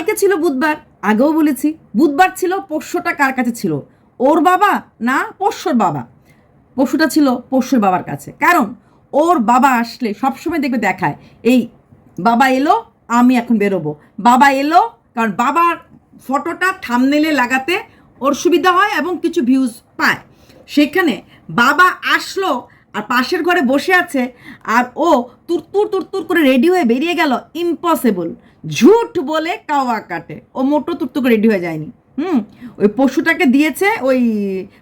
কালকে ছিল বুধবার, আগেও বলেছি, বুধবার ছিল পোষ্যটা কার কাছে ছিল? ওর বাবা না পোষ্যর বাবা? পশুটা ছিল পোষ্যর বাবার কাছে। কারণ ওর বাবা আসলে সবসময় দেখবে দেখায়, এই বাবা এলো, আমি এখন বেরোবো। বাবা এলো, কারণ বাবার ফটোটা থামনেলে লাগাতে ওর সুবিধা হয় এবং কিছু ভিউজ পায়। সেখানে বাবা আসলো আর পাশের ঘরে বসে আছে, আর ও তুরতুর তুরতুর করে রেডি হয়ে বেরিয়ে গেল ইম্পসিবল ঝুট বলে কাওয়া কাটে। ও মোটো তুরতুর করে রেডি হয়ে যায়নি। হুম, ওই পশুটাকে দিয়েছে ওই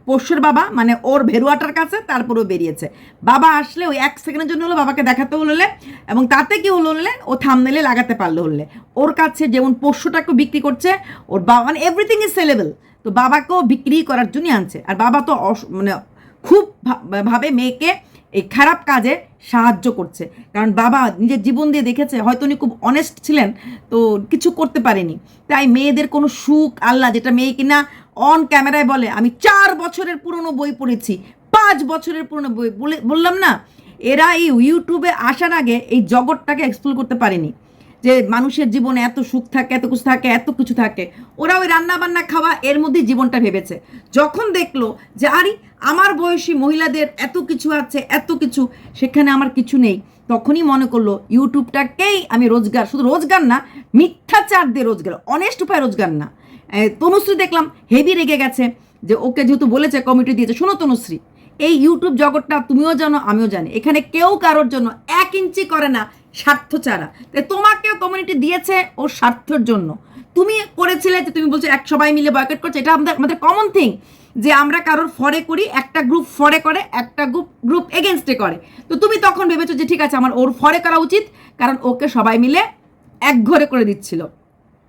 পশুর বাবা মানে ওর ভেরুয়াটার কাছে তারপরেও বেরিয়েছে। বাবা আসলে ওই এক সেকেন্ডের জন্য হলো বাবাকে দেখাতে হলে, এবং তাতে কি হলো হলে ও থামনেলে লাগাতে পারল হলে। ওর কাছে যেমন পশুটাকে বিক্রি করছে, ওর বাবা মানে এভরিথিং ইজ সেলেবল তো বাবাকেও বিক্রি করার জন্যই আনছে। আর বাবা তো মানে খুব ভাবে মেয়েকে এই খারাপ কাজে সাহায্য করছে। কারণ বাবা নিজের জীবন দিয়ে দেখেছে, হয়তো উনি খুব অনেস্ট ছিলেন, তো কিছু করতে পারেনি। তাই মেয়েদের কোনো সুখ আল্লাহ যেটা মেয়ে কিনা অন ক্যামেরায় বলে, আমি চার বছরের পুরনো বই পড়েছি, পাঁচ বছরের পুরনো বই, বলে, বললাম না, এরা এই ইউটিউবে আসার আগে এই জগৎটাকে এক্সপ্লোর করতে পারেনি। যে মানুষের জীবনে এত সুখ থাকে, এত কিছু থাকে, এত কিছু থাকে, ওরা ওই রান্না বান্না খাওয়া এর মধ্যেই জীবনটা ভেবেছে। যখন দেখল যে, আরে, আমার বয়সী মহিলাদের এত কিছু আছে, এত কিছু, সেখানে আমার কিছু নেই, তখনই মনে করল, ইউটিউবটাকেই আমি রোজগার, শুধু রোজগার না, মিথ্যাচার দিয়ে রোজগার অনেস্ট উপায় রোজগার না। তনুশ্রী দেখলাম হেভি রেগে গেছে, যে ওকে যেহেতু বলেছে কমিটি দিয়েছে, শোনো তনুশ্রী, এই ইউটিউব জগৎটা তুমিও জানো, আমিও জানি, এখানে কেউ কারোর জন্য এক ইঞ্চি করে না স্বার্থ ছাড়া। তোমাকেও কমিউনিটি দিয়েছে ওর স্বার্থের জন্য। তুমি করেছিলে যে তুমি বলছো এক সবাই মিলে বয়কট করছ, এটা আমাদের আমাদের কমন থিং যে আমরা কারোর ফরে করি, একটা গ্রুপ ফরে করে, একটা গ্রুপ গ্রুপ এগেনস্টে করে। তো তুমি তখন ভেবেছো যে ঠিক আছে, আমার ওর ফরে করা উচিত, কারণ ওকে সবাই মিলে এক ঘরে করে দিচ্ছিল।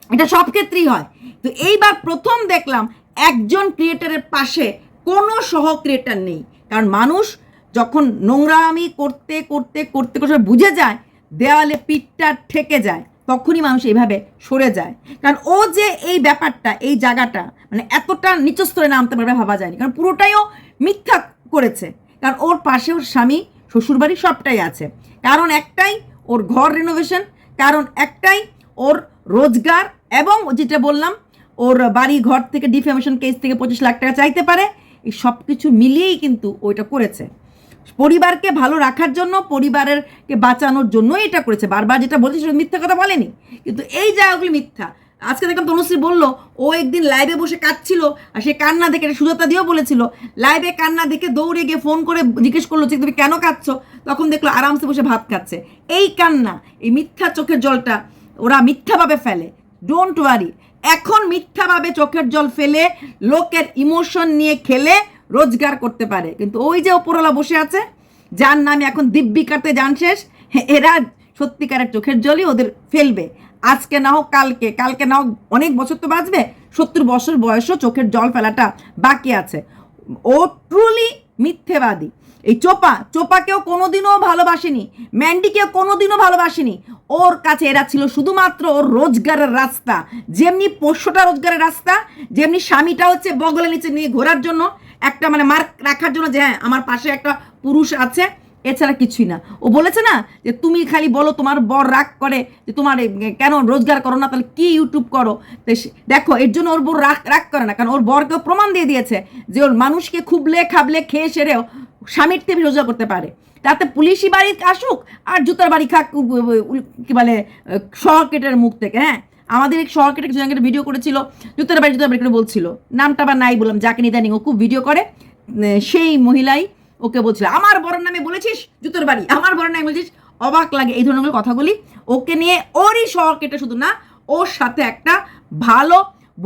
এটা সব ক্ষেত্রেই হয়। তো এইবার প্রথম দেখলাম একজন ক্রিয়েটারের পাশে কোনো সহ ক্রিয়েটার নেই। কারণ মানুষ যখন নোংরামি করতে করতে করতে করতে বুঝে যায় দেওয়ালে পিঠটা ঠেকে যায়, তখনই মানুষ এইভাবে সরে যায়। কারণ ও যে এই ব্যাপারটা, এই জায়গাটা মানে এতটা নিচস্তরে নামতে পারবে ভাবা যায়নি। কারণ পুরোটাইও মিথ্যা করেছে। কারণ ওর পাশে ওর স্বামী, শ্বশুরবাড়ি সবটাই আছে। কারণ একটাই ওর ঘর রিনোভেশন কারণ একটাই ওর রোজগার এবং যেটা বললাম, ওর বাড়ি ঘর থেকে ডিফেমেশন কেস থেকে পঁচিশ লাখ টাকা চাইতে পারে, এই সব কিছু মিলিয়েই কিন্তু ওইটা করেছে। পরিবারকে ভালো রাখার জন্য পরিবারের কে বাঁচানোর জন্যই এটা করেছে। বারবার যেটা বলছে সেটা মিথ্যা কথা বলেনি। কিন্তু এই জায়গাগুলি মিথ্যা। আজকে দেখলাম তনুশ্রী বলল, ও একদিন লাইভে বসে কাঁদছিল, আর সে কান্না দেখে সুজাতা দিয়েও বলেছিল লাইভে কান্না দেখে দৌড়ে গিয়ে ফোন করে জিজ্ঞেস করল যে, তুমি কেন কাঁদছো? তখন দেখল আরামসে বসে ভাত খাচ্ছে। এই কান্না, এই মিথ্যা চোখের জলটা ওরা মিথ্যাভাবে ফেলে। ডোন্ট ওয়ারি এখন মিথ্যাভাবে চোখের জল ফেলে, লোকের ইমোশন নিয়ে খেলে রোজগার করতে পারে। কিন্তু ওই যে ওপরওয়ালা বসে আছে, যার নামে এখন দিব্যিকাতে যান শেষ এরা সত্যিকারের চোখের জলই ওদের ফেলবে। আজকে না হোক কালকে কালকে না হোক অনেক বছর তো বাঁচবে, সত্তর বছর বয়সও চোখের জল ফেলাটা বাকি আছে। ও ট্রুলি মিথ্যেবাদী। এই চোপা, চোপাকেও কোনোদিনও ভালোবাসেনি, ম্যান্ডিকেও কোনোদিনও ভালোবাসেনি। ওর কাছে এরা ছিল শুধুমাত্র ওর রোজগারের রাস্তা। যেমনি পোষ্যটা রোজগারের রাস্তা, যেমনি স্বামীটা হচ্ছে বগলের নিচে নিয়ে ঘোরার জন্য, একটা মানে মার্ক রাখার জন্য যে হ্যাঁ আমার পাশে একটা পুরুষ আছে এছাড়া কিছুই না। ও বলেছে না যে, তুমি খালি বলো তোমার বর রাগ করে যে, তোমার কেন রোজগার করো না? তাহলে কি ইউটিউব করো? দেখো, এর জন্য ওর বর রাগ রাগ করে না। কারণ ওর বরকেও প্রমাণ দিয়ে দিয়েছে যে, ওর মানুষকে খুবলে খাবলে খেয়ে সেরেও স্বামীর থেকে রোজগার করতে পারে। তাতে পুলিশি বাড়ি আসুক আর জুতার বাড়ি খাক কি বলে শহরকেটের মুখ থেকে হ্যাঁ? আমাদের এক শহরকেটে কিছু একটা ভিডিও করেছিল, জুতার বাড়ি জুতার বাড়ি করে বলছিল। নামটা বা নাই বললাম, যাকে নিদানিং ও খুব ভিডিও করে। সেই মহিলাই ওকে বলছিল, আমার বড় নামে বলেছিস? জুতোর বাড়ি। আমার বড় নামে বলেছিস? অবাক লাগে এই ধরনের কথাগুলি ওকে নিয়ে ওরই শখ এটা শুধু না, ওর সাথে একটা ভালো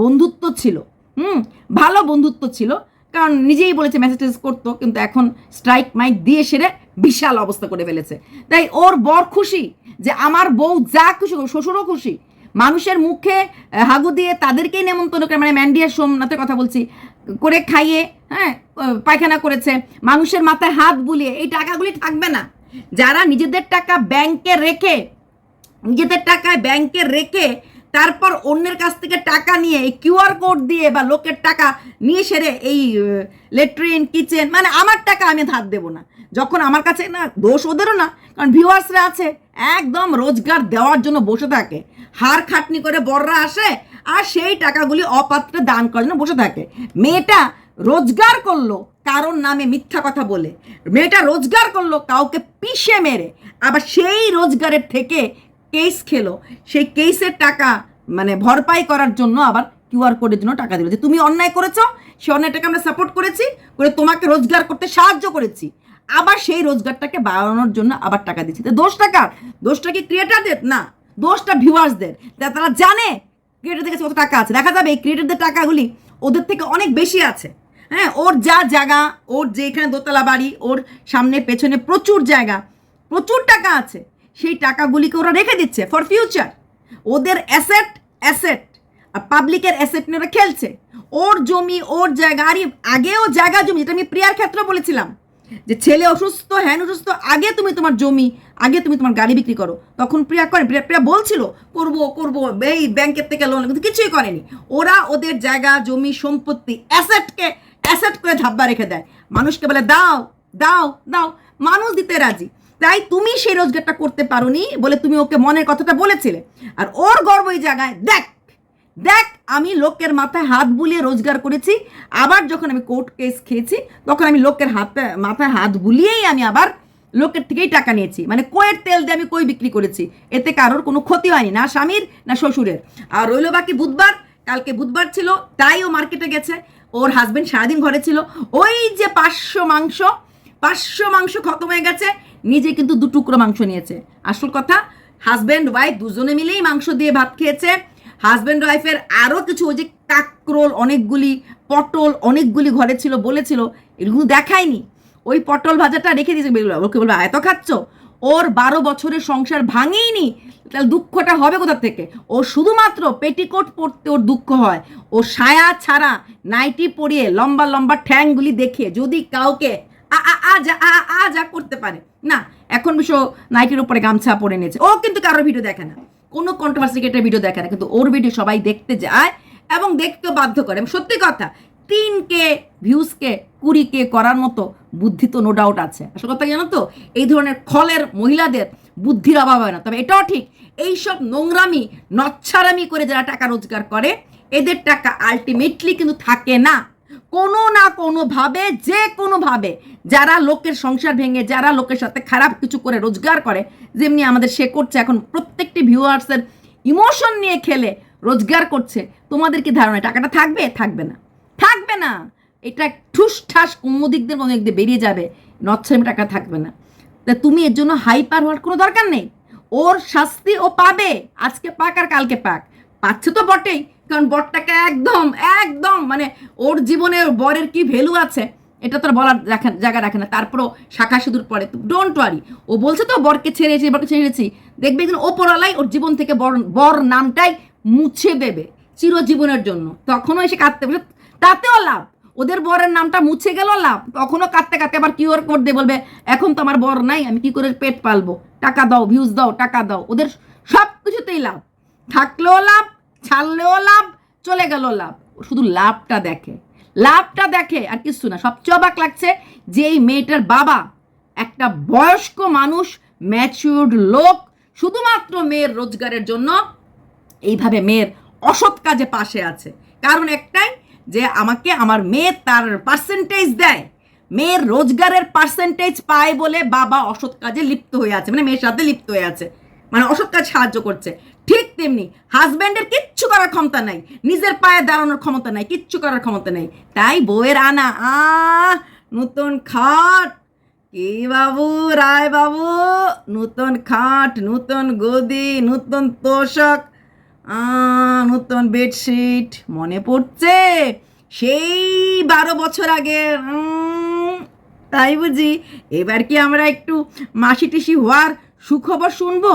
বন্ধুত্ব ছিল। হুম, ভালো বন্ধুত্ব ছিল। কারণ নিজেই বলেছে মেসেজ করতো, কিন্তু এখন স্ট্রাইক মাইক দিয়ে সেরে বিশাল অবস্থা করে ফেলেছে। তাই ওর বর খুশি যে আমার বউ যা খুশি শ্বশুরও খুশি। মানুষের মুখে হাগু দিয়ে তাদেরকেই নেমন্তন্ন করে মানে ম্যান্ডিয়ার সোমনাথের কথা বলছি, করে খাইয়ে হ্যাঁ পায়খানা করেছে, মানুষের মাথায় হাত বুলিয়ে, এই টাকাগুলি থাকবে না। যারা নিজেদের টাকা ব্যাংকে রেখে, নিজেদের টাকায় ব্যাংকে রেখে তারপর অন্যের কাছ থেকে টাকা নিয়ে, এই কিউআর কোড দিয়ে বা লোকের টাকা নিয়ে সেরে এই লেট্রিন, কিচেন মানে আমার টাকা আমি ধার দেবো না। যখন আমার কাছে না, দোষ ওদেরও না, কারণ ভিউয়ার্সরা আছে, একদম রোজগার দেওয়ার জন্য বসে থাকে। হার খাটনি করে বড়রা আসে আর সেই টাকাগুলি অপাত্রে দান করার জন্য বসে থাকে। মেয়েটা রোজগার করল, কারোর নামে মিথ্যা কথা বলে। মেয়েটা রোজগার করল, কাউকে পিষে মেরে। আবার সেই রোজগারের থেকে কেস খেলো। সেই কেসের টাকা মানে ভরপাই করার জন্য আবার কিউআর কোডের জন্য টাকা দিল। যে তুমি অন্যায় করেছ সেই অন্যায়টাকে আমরা সাপোর্ট করেছি, করে তোমাকে রোজগার করতে সাহায্য করেছি। আবার সেই রোজগারটাকে বাড়ানোর জন্য আবার টাকা দিচ্ছি। তো দোষটা কার? দোষটা কি ক্রিয়েটারদের না। দোষটা ভিউয়ার্সদের তারা জানে ক্রিয়েটারদের কাছে কত টাকা আছে। দেখা যাবে এই ক্রিয়েটারদের টাকাগুলি ওদের থেকে অনেক বেশি আছে। হ্যাঁ ওর যা জায়গা, ওর যেখানে দোতলা বাড়ি, ওর সামনে, পেছনে প্রচুর জায়গা, প্রচুর টাকা আছে। সেই টাকাগুলিকে ওরা রেখে দিচ্ছে ফর ফিউচার ওদের অ্যাসেট অ্যাসেট আর পাবলিকের অ্যাসেট নিয়ে ওরা খেলছে। ওর জমি, ওর জায়গা, আর আগেও জায়গা জমি, যেটা আমি প্রিয়ার ক্ষেত্রে বলেছিলাম যে ছেলে অসুস্থ, হ্যান অসুস্থ, আগে তুমি তোমার জমি, আগে তুমি তোমার গাড়ি বিক্রি করো। তখন প্রিয়া করে, প্রিয়া প্রিয়া বলছিল, করব করব, এই ব্যাংকের থেকে লোন কিন্তু কিছুই করেনি। ওরা ওদের জায়গা, জমি, সম্পত্তি অ্যাসেটকে অ্যাসেট করে ধাব্বা রেখে দেয়। মানুষকে বলে, দাও দাও দাও। মানুষ দিতে রাজি। তাই তুমি সেই রোজগারটা করতে পারোনি বলে তুমি ওকে মনের কথাটা বলেছিলে। আর ওর গর্ব এই জায়গায়, দেখ দেখ, আমি লোকের মাথায় হাত বুলিয়ে রোজগার করেছি, আবার যখন আমি কোর্ট কেস খেয়েছি, তখন আমি লোকের হাতে, মাথায় হাত বুলিয়েই আমি আবার লোকের থেকেই টাকা নিয়েছি। মানে কয়ের তেল দিয়ে আমি কই বিক্রি করেছি? এতে কারোর কোনো ক্ষতি হয়নি, না স্বামীর, না শ্বশুরের। আর রইল বাকি বুধবার, কালকে বুধবার ছিল তাই ও মার্কেটে গেছে, ওর হাজবেন্ড সারাদিন ঘরে ছিল। ওই যে পাঁচশো মাংস পাঁচশো মাংস খতম হয়ে গেছে, নিজে কিন্তু দু টুকরো মাংস নিয়েছে। আসল কথা হাজব্যান্ড ওয়াইফ দুজনে মিলেই মাংস দিয়ে ভাত খেয়েছে। হাজব্যান্ড ওয়াইফের আরও কিছু ওই যে কাকরোল, অনেকগুলি পটল, অনেকগুলি ঘরে ছিল, বলেছিল এগুলো দেখায়নি। ওই পটল ভাজাটা রেখে দিয়েছে ওকে বলবে, এত খাচ্ছ? ওর বারো বছরের সংসার ভাঙেইনি? তাহলে দুঃখটা হবে কোথা থেকে? ও শুধুমাত্র পেটিকোট পরতে ওর দুঃখ হয়। ও সায়া ছাড়া নাইটি পরিয়ে লম্বা লম্বা ঠ্যাংগুলি দেখে যদি কাউকে আ আ আ, যা, আ আ যা করতে পারে। না, এখন বিশ্ব নাইটির উপরে গামছা পরে নিয়েছে। ও কিন্তু কারোর ভিডিও দেখে না। কোনো কন্ট্রোভার্সি ক্রিয়েটার ভিডিও দেখে না, কিন্তু ওর ভিডিও সবাই দেখতে যায় এবং দেখতেও বাধ্য করে। সত্যি কথা, তিন কে ভিউজকে কুড়ি কে করার মতো বুদ্ধি তো নো ডাউট আছে। আসল কথা জানো তো? এই ধরনের খলের মহিলাদের বুদ্ধির অভাব হয় না। তবে এটাও ঠিক, এইসব নোংরামি, নচ্ছারামি করে যারা টাকা রোজগার করে, এদের টাকা আলটিমেটলি কিন্তু থাকে না। কোনো না কোনোভাবে, যে কোনোভাবে যারা লোকের সংসার ভেঙে, যারা লোকের সাথে খারাপ কিছু করে, রোজগার করে, যেমনি আমাদের সে করছে এখন, প্রত্যেকটি ভিউয়ার্সের ইমোশন নিয়ে খেলে, রোজগার করছে, তোমাদের কি ধারণা, টাকাটা থাকবে? থাকবে না। থাকবে না। এটা ঠুস ঠাস কুমুদিকদের কোনো দিয়ে বেরিয়ে যাবে, নচ্ছামি টাকা থাকবে না। তা তুমি এর জন্য হাইপার হওয়ার কোনো দরকার নেই। ওর শাস্তি ও পাবে। আজকে পাক আর কালকে পাক। পাচ্ছে তো বটেই। কারণ বরটাকে একদম একদম মানে ওর জীবনে বরের কি ভ্যালু আছে, এটা তো বলার জায়গা রাখে না। তারপরও শাখা সিঁদুর পরে ডোন্ট ওয়ারি ও বলছে তো, বরকে ছেড়েছি বরকে ছেড়েছি দেখবে একদিন ওপরালাই ওর জীবন থেকে বর বর নামটাই মুছে দেবে চিরজীবনের জন্য। তখনও এসে কাঁদতে বসে, তাতেও লাভ। ওদের বরের নামটা মুছে গেল লাভ। তখনও কাঁদতে কাঁদতে আবার কিউআর কোড দিয়ে বলবে, এখন তো আমার বর নাই, আমি কি করে পেট পালবো? টাকা দাও ভিউজ দাও, টাকা দাও। ওদের সব কিছুতেই লাভ। থাকলেও লাভ ছাড়লেও লাভ, চলে গেল লাভ। শুধু লাভটা দেখে। লাভটা দেখে আর কিছু না, সবচেয়ে অবাক লাগছে যে এই মেয়েটার বাবা একটা বয়স্ক মানুষ ম্যাচিউর্ড লোক, শুধুমাত্র মেয়ের রোজগারের জন্য এইভাবে মেয়ের অসৎ কাজে পাশে আছে। কারণ একটাই যে আমাকে আমার মেয়ে তার পার্সেন্টেজ দেয়। মেয়ের রোজগারের পার্সেন্টেজ পায় বলে বাবা অসৎ কাজে লিপ্ত হয়ে আছে মানে মেয়ের সাথে লিপ্ত হয়ে আছে। মানে অসৎ কাজ সাহায্য করছে। ঠিক তেমনি হাজব্যান্ডের কিচ্ছু করার ক্ষমতা নাই নিজের পায়ে দাঁড়ানোর ক্ষমতা নাই কিচ্ছু করার ক্ষমতা নাই। তাই বউয়ের আনা আ নতুন খাট। কি বাবু রায় বাবু? নতুন খাট নতুন গদি নতুন তোষক আ, নতুন বেডশিট মনে পড়ছে সেই বারো বছর আগে তাই বুঝি। এবার কি আমরা একটু মাসি টিসি হওয়ার সুখবর শুনব?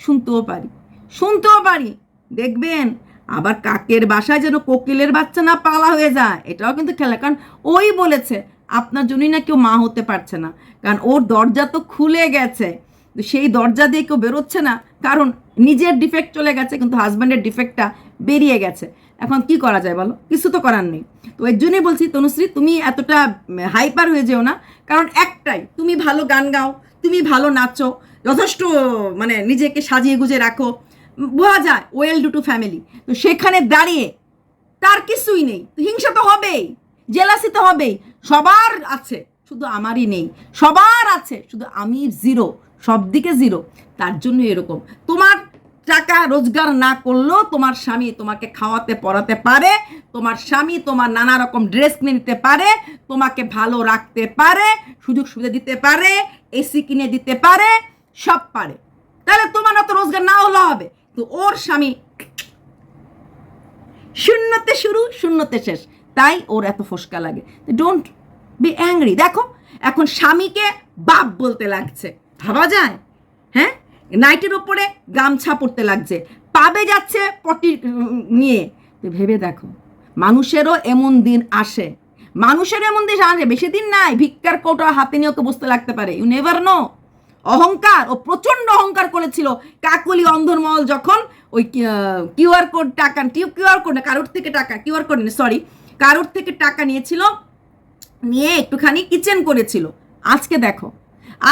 শুনতেও পারি। শুনতেও পারি। দেখবেন, আবার কাকের বাসায় যেন কোকিলের বাচ্চা না পালা হয়ে যায়, এটাও কিন্তু খেলা। কারণ ওই বলেছে, আপনার জন্যই না কেউ মা হতে পারছে না। কারণ ওর দরজা তো খুলে গেছে। সেই দরজা দিয়ে কেউ বেরোচ্ছে না। কারণ নিজের ডিফেক্ট চলে গেছে, কিন্তু হাজব্যান্ডের ডিফেক্টটা বেরিয়ে গেছে। এখন কি করা যায় বলো? কিছু তো করার নেই। তো এর জন্যই বলছি, তনুশ্রী, তুমি এতটা হাইপার হয়ে যেও না। কারণ একটাই, তুমি ভালো গান গাও, তুমি ভালো নাচো, যথেষ্ট মানে নিজেকে সাজিয়ে গুজে রাখো। বোঝা যায় ওয়েল ডু টু ফ্যামিলি তো সেখানে দাঁড়িয়ে তার কিছুই নেই। হিংসা তো হবেই জেলাসি তো হবেই। সবার আছে, শুধু আমারই নেই। সবার আছে, শুধু আমি জিরো সব দিকে জিরো তার জন্য এরকম। তোমার টাকা রোজগার না করলেও তোমার স্বামী তোমাকে খাওয়াতে, পড়াতে পারে। তোমার স্বামী তোমার নানা রকম ড্রেস কিনে দিতে পারে, তোমাকে ভালো রাখতে পারে, সুযোগ সুবিধা দিতে পারে এসি কিনে দিতে পারে, সব পারে। তাহলে তোমার অত রোজগার না হলে হবে। তো ওর স্বামী শূন্যতে শুরু, শূন্যতে শেষ। তাই ওর এত ফসকা লাগে। ডোন্ট বি অ্যাংরি দেখো, এখন স্বামীকে বাপ বলতে লাগছে। ভাবা যায়? হ্যাঁ? নাইটের ওপরে গামছা পড়তে লাগছে। পাবে যাচ্ছে পটি নিয়ে। তো ভেবে দেখো, মানুষেরও এমন দিন আসে। মানুষের এমন দিন আসে, বেশি দিন নাই। ভিক্ষার কৌটা হাতে নিয়ে ওকে বসতে লাগতে পারে। ইউ নেভার নো অহংকার ও প্রচণ্ড অহংকার করেছিল কাকুলি অন্ধরমহল যখন ওই কিউআর কোড টাকা কিউআর কোড না, কারোর থেকে টাকা কিউআর কোড সরি কারোর থেকে টাকা নিয়েছিল, নিয়ে একটুখানি কিচেন করেছিল। আজকে দেখো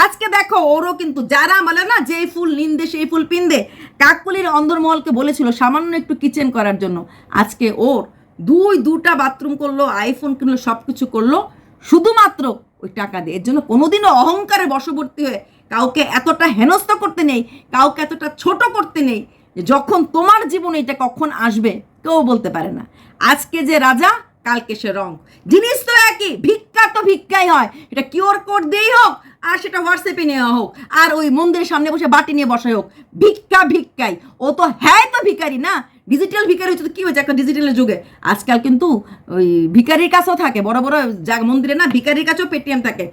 আজকে দেখো ওরও কিন্তু যারা বলে না যে ফুল নিন্দে, সেই ফুল পিন্দে কাককুলির অন্দরমহলকে বলেছিল সামান্য একটু কিচেন করার জন্য। আজকে ওর দুই, দুটা বাথরুম করল আইফোন কিনলো সব কিছু করল, শুধুমাত্র ওই টাকা দিয়ে। এর জন্য কোনোদিনও অহংকারে বশবর্তী হয়ে কাউকে এতটা হেনস্থ করতে নেই, কাউকে এতটা ছোট করতে নেই যখন তোমার জীবনে এটা কখন আসবে কেউ বলতে পারে না। আজকে যে রাজা, কালকে সে রং। জিনিস তো একই, ভিক্ষা তো ভিক্ষাই হয়। এটা কিউআর কোড দিয়েই হোক, আর সেটা হোয়াটসঅ্যাপে নেওয়া হোক, আর ওই মন্দিরের সামনে বসে বাটি নিয়ে বসাই হোক। ভিক্ষা ভিক্ষাই। ও তো হ্যাঁ তো ভিখারি না ডিজিটাল ভিখারি হচ্ছে তো কী হয়েছে? একটা ডিজিটালের যুগে। আজকাল কিন্তু ওই ভিখারির কাছেও থাকে, বড় বড় যা মন্দিরে না ভিখারির কাছেও পেটিএম থাকে।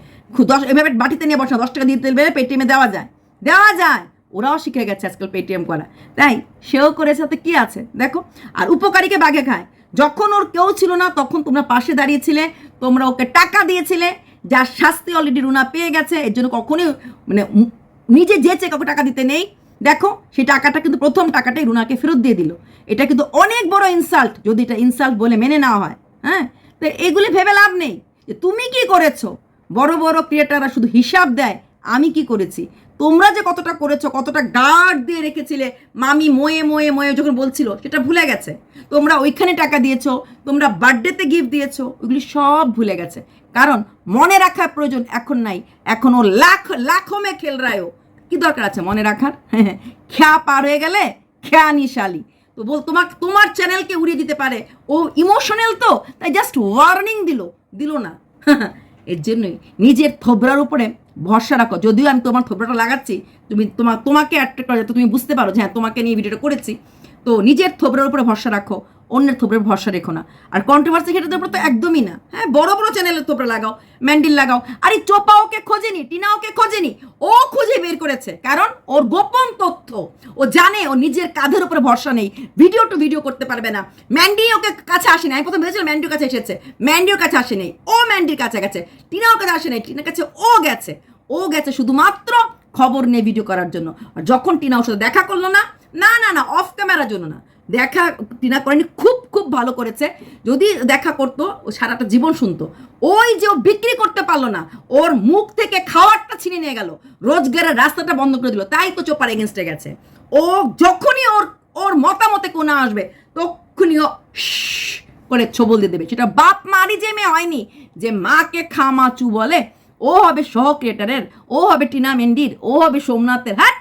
দশ, এভাবে বাটিতে নিয়ে বসা, দশ টাকা দিতে দেবে পেটিএমে দেওয়া যায়। দেওয়া যায়। ওরাও শিখে গেছে আজকাল পেটিএম করা। তাই সেও করে সাথে কি আছে? দেখো, আর উপকারীকে বাঘে খায়। যখন ওর কেউ ছিল না, তখন তোমরা পাশে দাঁড়িয়েছিলে, তোমরা ওকে টাকা দিয়েছিলে, যার শাস্তি অলরেডি রুনা পেয়ে গেছে, এর জন্য কখনোই মানে নিজে যেচে কাউকে টাকা দিতে নেই দেখো, সেই টাকাটা কিন্তু প্রথম টাকাটাই রুনাকে ফেরত দিয়ে দিল। এটা কিন্তু অনেক বড় ইনসাল্ট যদি এটা ইনসাল্ট বলে মেনে নেওয়া হয় হ্যাঁ? তো এগুলি ভেবে লাভ নেই। যে তুমি কি করেছ? বড় বড় ক্রিয়েটাররা শুধু হিসাব দেয়, আমি কি করেছি? তোমরা যে কতটা করেছ, কতটা গার্ড দিয়ে রেখেছিলে, মামি ময়ে ময়ে ময়ে যখন বলছিল, সেটা ভুলে গেছে। তোমরা ওইখানে টাকা দিয়েছ, তোমরা বার্থডেতে গিফট দিয়েছ, ওইগুলি সব ভুলে গেছে। কারণ মনে রাখার প্রয়োজন এখন নাই। এখনও লাখ, লাখো মে খেল রায়ও কি দরকার আছে মনে রাখার? খেয়া পার হয়ে গেলে খেয়া নিশালি। তো বল তোমার তোমার চ্যানেলকে উড়িয়ে দিতে পারে। ও ইমোশনাল তো, তাই জাস্ট ওয়ার্নিং দিল দিল না। এর জন্যই নিজের থোবরার উপরে ভরসা রাখো। যদিও আমি তোমার থোবরাটা লাগাচ্ছি, তুমি তোমার তোমাকে অ্যাট্রাক্ট করা, যাতে তুমি বুঝতে পারো যে হ্যাঁ তোমাকে নিয়ে ভিডিওটা করেছি। তো নিজের থোবরার উপরে ভরসা রাখো, অন্যের থোবরার ভরসা রেখো না। আর কন্ট্রোভার্সি ক্ষেত্রে উপরে তো একদমই না। হ্যাঁ বড় বড় চ্যানেলের থোবরা লাগাও ম্যান্ডিল লাগাও। আর চোপা ওকে খোঁজেনি টিনা ওকে খোঁজেনি, ও খুঁজে বের করেছে। কারণ ওর গোপন তথ্য, ও জানে ও নিজের কাঁধের উপরে ভরসা নেই ভিডিও টু ভিডিও করতে পারবে না। ম্যান্ডি ওকে কাছে আসেনি, আমি প্রথম ভেবেছিলাম ম্যান্ডির কাছে এসেছে। ম্যান্ডির কাছে আসেনি, ও ম্যান্ডির কাছে গেছে টিনা ওর কাছে আসেনি, টিনার কাছে ও গেছে। ও গেছে শুধুমাত্র খবর নিয়ে ভিডিও করার জন্য। আর যখন টিনা ওর সাথে দেখা করল না না না না অফ ক্যামেরার জন্য না। দেখা টিনা করেনি, খুব খুব ভালো করেছে। যদি দেখা করতো, ও সারাটা জীবন শুনতো। ওই যে ও বিক্রি করতে পারল না, ওর মুখ থেকে খাওয়ারটা ছিনে নিয়ে গেল। রোজগারের রাস্তাটা বন্ধ করে দিল। তাই তো চোপার এগেনস্টে গেছে। ও যখনই ওর ওর মতামতে কোনো আসবে, তখনই ও করে ছবল দিয়ে দেবে। সেটা বাপ মারি যে মেয়ে হয়নি, যে মাকে খামাচু বলে, ও হবে সহ ক্রিয়েটারের ও হবে টিনা মেন্ডির, ও হবে সোমনাথের হ্যাঁ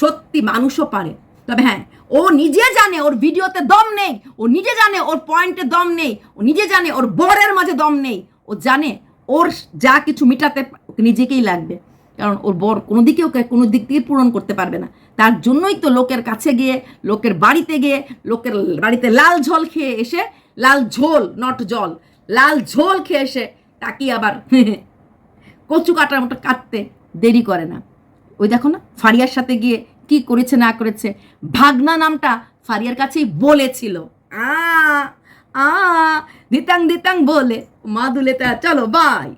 সত্যি মানুষও পারে। তবে হ্যাঁ ও নিজে জানে ওর ভিডিওতে দম নেই, ও নিজে জানে ওর পয়েন্টে দম নেই, ও নিজে জানে ওর বরের মাঝে দম নেই, ও জানে ওর যা কিছু মিটাতে নিজেকেই লাগবে। কারণ ওর বর কোনো দিকে ওকে কোনো দিক দিয়ে পূরণ করতে পারবে না। তার জন্যই তো লোকের কাছে গিয়ে, লোকের বাড়িতে গিয়ে, লোকের বাড়িতে লাল ঝোল খেয়ে এসে, লাল ঝোল নট জল, লাল ঝোল খেয়ে এসে তাকি আবার কচু কাটার মতো কাটতে দেরি করে না। ওই দেখো না, ফারিয়ার সাথে গিয়ে কি করেছে না করেছে, ভাগনা নামটা ফারিয়ার কাছেই বলেছিল। আ আ দিতাং দিতাং বলে, মা দুলেতে, চলো বাই